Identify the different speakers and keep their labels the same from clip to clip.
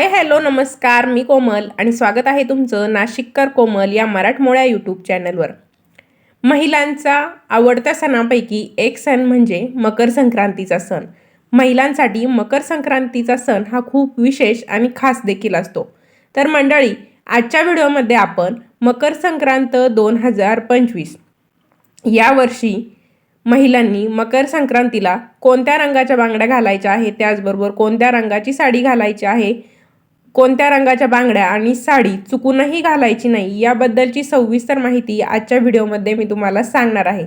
Speaker 1: Hi hello नमस्कार मी कोमल आणि स्वागत आहे तुमचं नाशिककर कोमल या मराठमोळ्या यूट्यूब चॅनलवर. महिलांचा आवडत्या सणापैकी एक सण म्हणजे मकर संक्रांतीचा सण. महिलांसाठी मकर संक्रांतीचा सण हा खूप विशेष आणि खास देखील असतो. तर मंडळी आजच्या व्हिडिओमध्ये आपण मकर संक्रांत दोन हजार पंचवीस यावर्षी महिलांनी मकर संक्रांतीला कोणत्या रंगाच्या बांगड्या घालायच्या आहे त्याचबरोबर कोणत्या रंगाची साडी घालायची आहे कोणत्या रंगाच्या बांगड्या आणि साडी चुकूनही घालायची नाही याबद्दलची सविस्तर माहिती आजच्या व्हिडिओमध्ये मी तुम्हाला सांगणार आहे.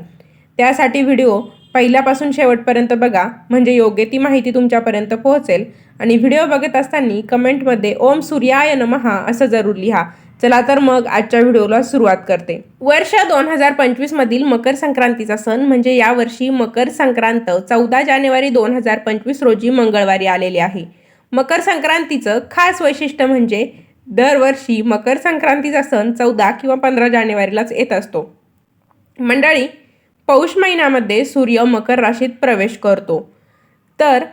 Speaker 1: त्यासाठी व्हिडिओ पहिल्यापासून शेवटपर्यंत बघा म्हणजे योग्य ती माहिती तुमच्यापर्यंत पोहोचेल. आणि व्हिडिओ बघत असताना कमेंटमध्ये ओम सूर्याय नमहा असं जरूर लिहा. चला तर मग आजच्या व्हिडिओला सुरुवात करते. वर्ष दोन हजार पंचवीसमधील मकर संक्रांतीचा सण म्हणजे यावर्षी मकर संक्रांत चौदा जानेवारी दोन हजार पंचवीस रोजी मंगळवारी आलेले आहे. मकर संक्रांतीचं खास वैशिष्ट्य म्हणजे दरवर्षी मकर संक्रांतीचा सण चौदा किंवा पंधरा जानेवारीलाच येत असतो. मंडळी पौष महिन्यामध्ये सूर्य मकर राशीत प्रवेश करतो. तर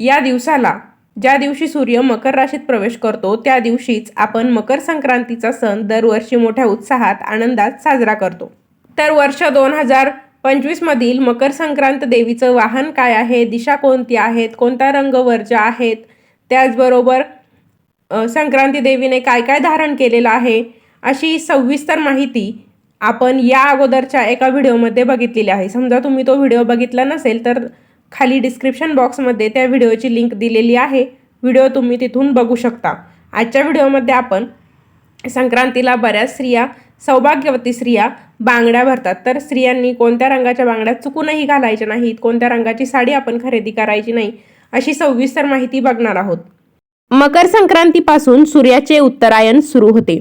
Speaker 1: या दिवसाला ज्या दिवशी सूर्य मकर राशीत प्रवेश करतो त्या दिवशीच आपण मकर संक्रांतीचा सण दरवर्षी मोठ्या उत्साहात आनंदात साजरा करतो. तर वर्ष दोन हजार पंचवीसमधील मकर संक्रांत देवीचं वाहन काय आहे? दिशा कोणती आहेत? कोणता रंग वर्ज्य आहेत त्याचबरोबर संक्रांती देवीने काय काय धारण केलेलं आहे अशी सविस्तर माहिती आपण या अगोदरच्या एका व्हिडिओमध्ये बघितलेली आहे. समजा तुम्ही तो व्हिडिओ बघितला नसेल तर खाली डिस्क्रिप्शन बॉक्समध्ये त्या व्हिडिओची लिंक दिलेली आहे. व्हिडिओ तुम्ही तिथून बघू शकता. आजच्या व्हिडिओमध्ये आपण संक्रांतीला बऱ्याच स्त्रिया सौभाग्यवती स्त्रिया बांगड्या भरतात. तर स्त्रियांनी कोणत्या रंगाच्या बांगड्या चुकूनही घालायच्या नाहीत कोणत्या रंगाची साडी आपण खरेदी करायची नाही अशी सविस्तर माहिती बघणार आहोत. मकर संक्रांतीपासून सूर्याचे उत्तरायण सुरू होते.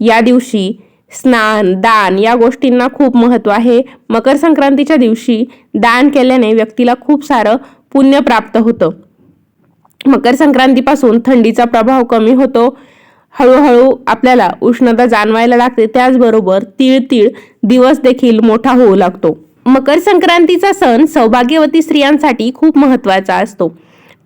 Speaker 1: या दिवशी स्नान दान या गोष्टींना खूप महत्त्व आहे. मकर संक्रांतीच्या दिवशी दान केल्याने व्यक्तीला खूप सारं पुण्य प्राप्त होतं. मकर संक्रांतीपासून थंडीचा प्रभाव कमी होतो. हळूहळू आपल्याला उष्णता जाणवायला लागते. त्याचबरोबर तीळ तीळ दिवस देखील मोठा होऊ लागतो. मकर संक्रांतीचा सण सौभाग्यवती स्त्रियांसाठी खूप महत्त्वाचा असतो.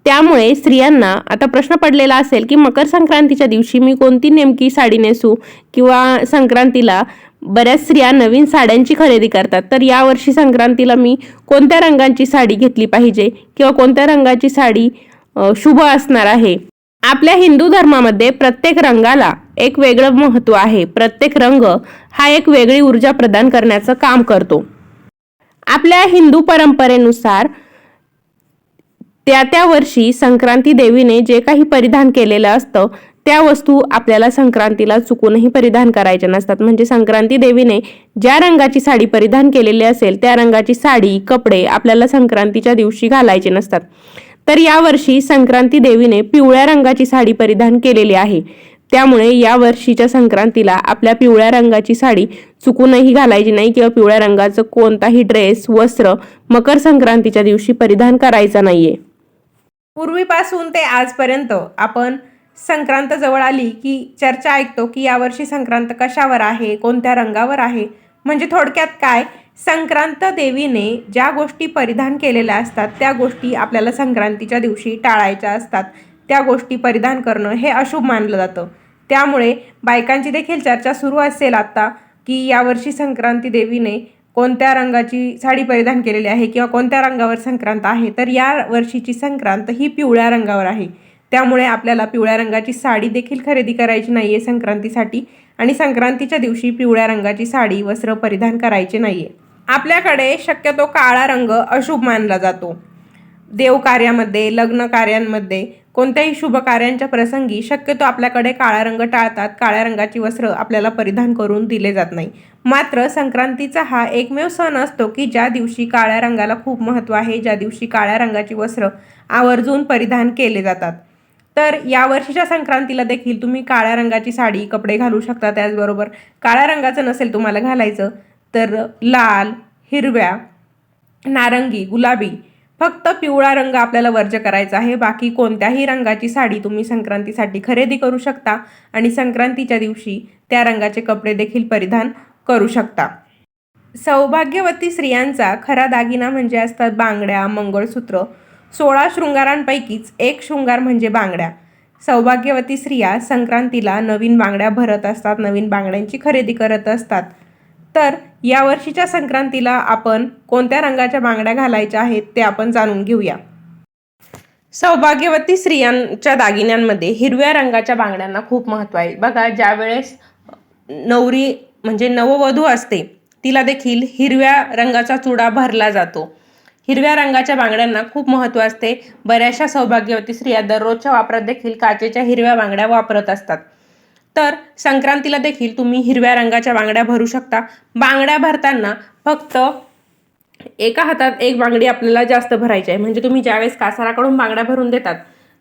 Speaker 1: त्यामुळे स्त्रियांना आता प्रश्न पडलेला असेल की मकर संक्रांतीच्या दिवशी मी कोणती नेमकी साडी नेसू? किंवा संक्रांतीला बऱ्याच स्त्रिया नवीन साड्यांची खरेदी करतात. तर यावर्षी संक्रांतीला मी कोणत्या रंगांची साडी घेतली पाहिजे? किंवा कोणत्या रंगाची साडी शुभ असणार आहे? आपल्या हिंदू धर्मामध्ये प्रत्येक रंगाला एक वेगळं महत्त्व आहे. प्रत्येक रंग हा एक वेगळी ऊर्जा प्रदान करण्याचं काम करतो. आपल्या हिंदू परंपरेनुसार त्या त्या वर्षी संक्रांती देवीने जे काही परिधान केलेलं असतं त्या वस्तू आपल्याला संक्रांतीला चुकूनही परिधान करायच्या नसतात. म्हणजे संक्रांती देवीने ज्या रंगाची साडी परिधान केलेली असेल त्या रंगाची साडी कपडे आपल्याला संक्रांतीच्या दिवशी घालायचे नसतात. तर यावर्षी संक्रांती देवीने पिवळ्या रंगाची साडी परिधान केलेली आहे. त्यामुळे या वर्षीच्या संक्रांतीला आपल्या पिवळ्या रंगाची साडी चुकूनही घालायची नाही किंवा पिवळ्या रंगाचं कोणताही ड्रेस वस्त्र मकर संक्रांतीच्या दिवशी परिधान करायचा नाहीये. पूर्वीपासून ते आजपर्यंत आपण संक्रांत जवळ आली की चर्चा ऐकतो की यावर्षी संक्रांत कशावर आहे कोणत्या रंगावर आहे? म्हणजे थोडक्यात काय? संक्रांत देवीने ज्या गोष्टी परिधान केलेल्या असतात त्या गोष्टी आपल्याला संक्रांतीच्या दिवशी टाळायच्या असतात. त्या गोष्टी परिधान करणं हे अशुभ मानलं जातं. त्यामुळे बायकांची देखील चर्चा सुरू असेल आता की यावर्षी संक्रांती देवीने कोणत्या रंगाची साडी परिधान केलेली आहे किंवा कोणत्या रंगावर संक्रांत आहे तर या वर्षीची संक्रांत ही पिवळ्या रंगावर आहे. त्यामुळे आपल्याला पिवळ्या रंगाची साडी देखील खरेदी करायची नाही आहे संक्रांतीसाठी आणि संक्रांतीच्या दिवशी पिवळ्या रंगाची साडी वस्त्र परिधान करायचे नाही आहे आपल्याकडे शक्यतो काळा रंग अशुभ मानला जातो. देवकार्यामध्ये लग्न कार्यांमध्ये कोणत्याही शुभ कार्यांच्या प्रसंगी शक्यतो आपल्याकडे काळा रंग टाळतात. काळ्या रंगाची वस्त्र आपल्याला परिधान करून दिले जात नाही. मात्र संक्रांतीचा हा एकमेव सण असतो की ज्या दिवशी काळ्या रंगाला खूप महत्त्व आहे ज्या दिवशी काळ्या रंगाची वस्त्र आवर्जून परिधान केले जातात. तर या वर्षीच्या संक्रांतीला देखील तुम्ही काळ्या रंगाची साडी कपडे घालू शकता. त्याचबरोबर काळ्या रंगाचं नसेल तुम्हाला घालायचं तर लाल हिरव्या नारंगी गुलाबी फक्त पिवळा रंग आपल्याला वर्ज करायचा आहे. बाकी कोणत्याही रंगाची साडी तुम्ही संक्रांतीसाठी खरेदी करू शकता आणि संक्रांतीच्या दिवशी त्या रंगाचे कपडे देखील परिधान करू शकता. सौभाग्यवती स्त्रियांचा खरा दागिना म्हणजे असतात बांगड्या मंगळसूत्र. सोळा शृंगारांपैकीच एक शृंगार म्हणजे बांगड्या. सौभाग्यवती स्त्रिया संक्रांतीला नवीन बांगड्या भरत असतात नवीन बांगड्यांची खरेदी करत असतात. तर या वर्षीच्या संक्रांतीला आपण कोणत्या रंगाच्या बांगड्या घालायच्या आहेत ते आपण जाणून घेऊया. सौभाग्यवती स्त्रियांच्या दागिन्यांमध्ये हिरव्या रंगाच्या बांगड्यांना खूप महत्त्व आहे. बघा ज्यावेळेस नवरी म्हणजे नववधू असते तिला देखील हिरव्या रंगाचा चुडा भरला जातो. हिरव्या रंगाच्या बांगड्यांना खूप महत्त्व असते. बऱ्याचशा सौभाग्यवती स्त्रिया दररोजच्या वापरात देखील काचेच्या हिरव्या बांगड्या वापरत असतात. तर संक्रांतीला देखील तुम्ही हिरव्या रंगाच्या बांगड्या भरू शकता. बांगड्या भरताना फक्त एका हातात एक बांगडी आपल्याला जास्त भरायची आहे. म्हणजे तुम्ही ज्यावेळेस कासाराकडून बांगड्या भरून देतात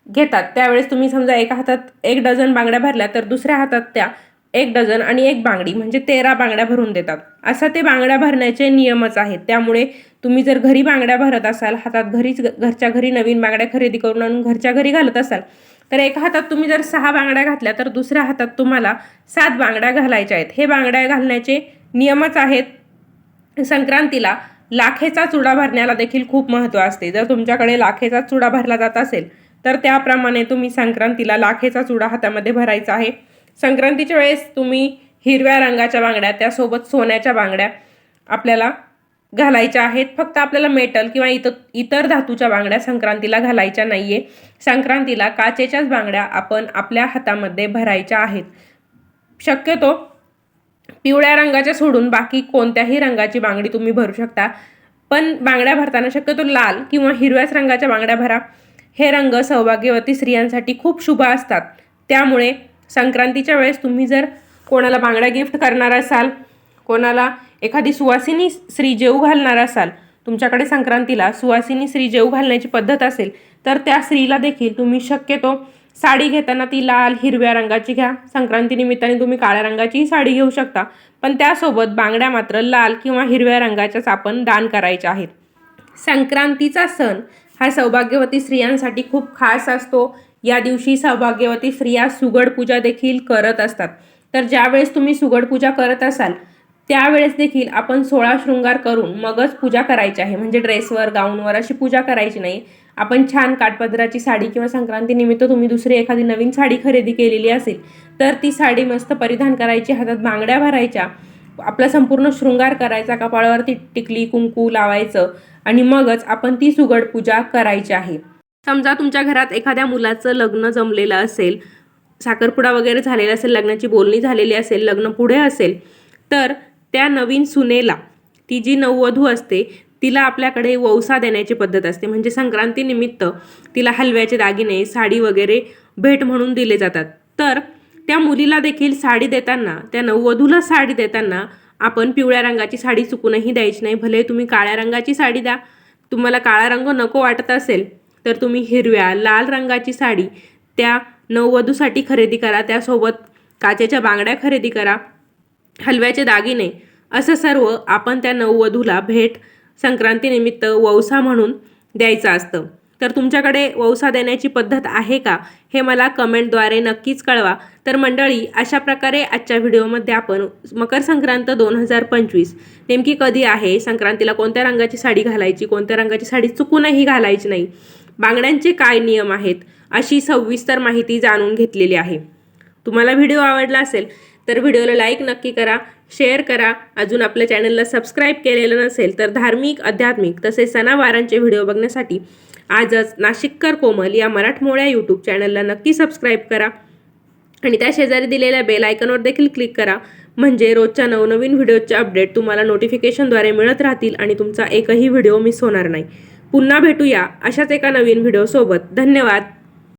Speaker 1: घेतात त्यावेळेस तुम्ही समजा एका हातात एक डझन बांगड्या भरल्या तर दुसऱ्या हातात त्या एक डझन आणि एक बांगडी म्हणजे तेरा बांगड्या भरून देतात. असं ते बांगड्या भरण्याचे नियमच आहेत. त्यामुळे तुम्ही जर घरी बांगड्या भरत असाल हातात घरीच घरच्या घरी नवीन बांगड्या खरेदी करून आणून घरच्या घरी घालत असाल तर एका हातात तुम्ही जर सहा बांगड्या घातल्या तर दुसऱ्या हातात तुम्हाला सात बांगड्या घालायच्या आहेत. हे बांगड्या घालण्याचे नियमच आहेत. संक्रांतीला लाखेचा चुडा भरण्याला देखील खूप महत्त्व असते. जर तुमच्याकडे लाखेचा चुडा भरला जात असेल तर त्याप्रमाणे तुम्ही संक्रांतीला लाखेचा चुडा हातामध्ये भरायचा आहे. संक्रांतीच्या वेळेस तुम्ही हिरव्या रंगाच्या बांगड्या त्यासोबत सोन्याच्या बांगड्या आपल्याला घालायच्या आहेत. फक्त आपल्याला मेटल किंवा इतर इतर धातूच्या बांगड्या संक्रांतीला घालायच्या नाही आहे संक्रांतीला काचेच्याच बांगड्या आपण आपल्या हातामध्ये भरायच्या आहेत. शक्यतो पिवळ्या रंगाच्या सोडून बाकी कोणत्याही रंगाची बांगडी तुम्ही भरू शकता. पण बांगड्या भरताना शक्यतो लाल किंवा हिरव्याच रंगाच्या बांगड्या भरा. हे रंग सौभाग्यवती स्त्रियांसाठी खूप शुभ असतात. त्यामुळे संक्रांतीच्या वेळेस तुम्ही जर कोणाला बांगड्या गिफ्ट करणार असाल कोणाला एखादी सुवासिनी स्त्री जेऊ घालणार असाल तुमच्याकडे संक्रांतीला सुवासिनी स्त्री जेऊ घालण्याची पद्धत असेल तर त्या स्त्रीला देखील तुम्ही शक्यतो साडी घेताना ती लाल हिरव्या रंगाची घ्या. संक्रांती निमित्ताने तुम्ही काळ्या रंगाचीही साडी घेऊ शकता. पण त्यासोबत बांगड्या मात्र लाल किंवा हिरव्या रंगाच्याच आपण दान करायच्या आहेत. संक्रांतीचा सण हा सौभाग्यवती स्त्रियांसाठी खूप खास असतो. या दिवशी सौभाग्यवती स्त्रिया सुगड पूजा देखील करत असतात. तर ज्यावेळेस तुम्ही सुगड पूजा करत असाल त्यावेळेस देखील आपण सोळा शृंगार करून मगच पूजा करायची आहे. म्हणजे ड्रेसवर गाऊनवर अशी पूजा करायची नाही. आपण छान काठपदराची साडी किंवा संक्रांतीनिमित्त तुम्ही दुसरी एखादी नवीन साडी खरेदी केलेली असेल तर ती साडी मस्त परिधान करायची हातात बांगड्या भरायच्या आपला संपूर्ण शृंगार करायचा कपाळावरती टिकली कुंकू लावायचं आणि मगच आपण ती सुगड पूजा करायची आहे. समजा तुमच्या घरात एखाद्या मुलाचं लग्न जमलेलं असेल साखरपुडा वगैरे झालेला असेल लग्नाची बोलणी झालेली असेल लग्न पुढे असेल तर त्या नवीन सुनेला ती जी नववधू असते तिला आपल्याकडे वौसा देण्याची पद्धत असते. म्हणजे संक्रांतीनिमित्त तिला हलव्याचे दागिने साडी वगैरे भेट म्हणून दिले जातात. तर त्या मुलीला देखील साडी देताना त्या नववधूला साडी देताना आपण पिवळ्या रंगाची साडी चुकूनही द्यायची नाही. भले तुम्ही काळ्या रंगाची साडी द्या. तुम्हाला काळा रंग नको वाटत असेल तर तुम्ही हिरव्या लाल रंगाची साडी त्या नववधूसाठी खरेदी करा. त्यासोबत काचेच्या बांगड्या खरेदी करा. हलव्याचे दागिने असं सर्व आपण त्या नववधूला भेट संक्रांतीनिमित्त वौसा म्हणून द्यायचं असतं. तर तुमच्याकडे वौसा देण्याची पद्धत आहे का? हे मला कमेंटद्वारे नक्कीच कळवा. तर मंडळी अशा प्रकारे आजच्या व्हिडिओमध्ये आपण मकर संक्रांत दोन हजार पंचवीस नेमकी कधी आहे? संक्रांतीला कोणत्या रंगाची साडी घालायची? कोणत्या रंगाची साडी चुकूनही घालायची नाही? बांगड्यांचे काय नियम आहेत? अशी सविस्तर माहिती जाणून घेतलेली आहे. तुम्हाला व्हिडिओ आवडला असेल तर व्हिडिओला लाईक नक्की करा शेअर करा. अजून आपल्या चॅनलला सबस्क्राईब केलेलं नसेल तर धार्मिक आध्यात्मिक तसेच सणावारांचे व्हिडिओ बघण्यासाठी आजच नाशिककर कोमल या मराठमोळ्या यूट्यूब चॅनलला नक्की सबस्क्राईब करा. आणि त्या शेजारी दिलेल्या बेल आयकॉनवर देखील क्लिक करा. म्हणजे रोजच्या नवनवीन व्हिडिओचे अपडेट तुम्हाला नोटिफिकेशनद्वारे मिळत राहतील आणि तुमचा एकही व्हिडिओ मिस होणार नाही. पुन्हा भेटूया अशाच एका नवीन व्हिडिओसोबत. धन्यवाद.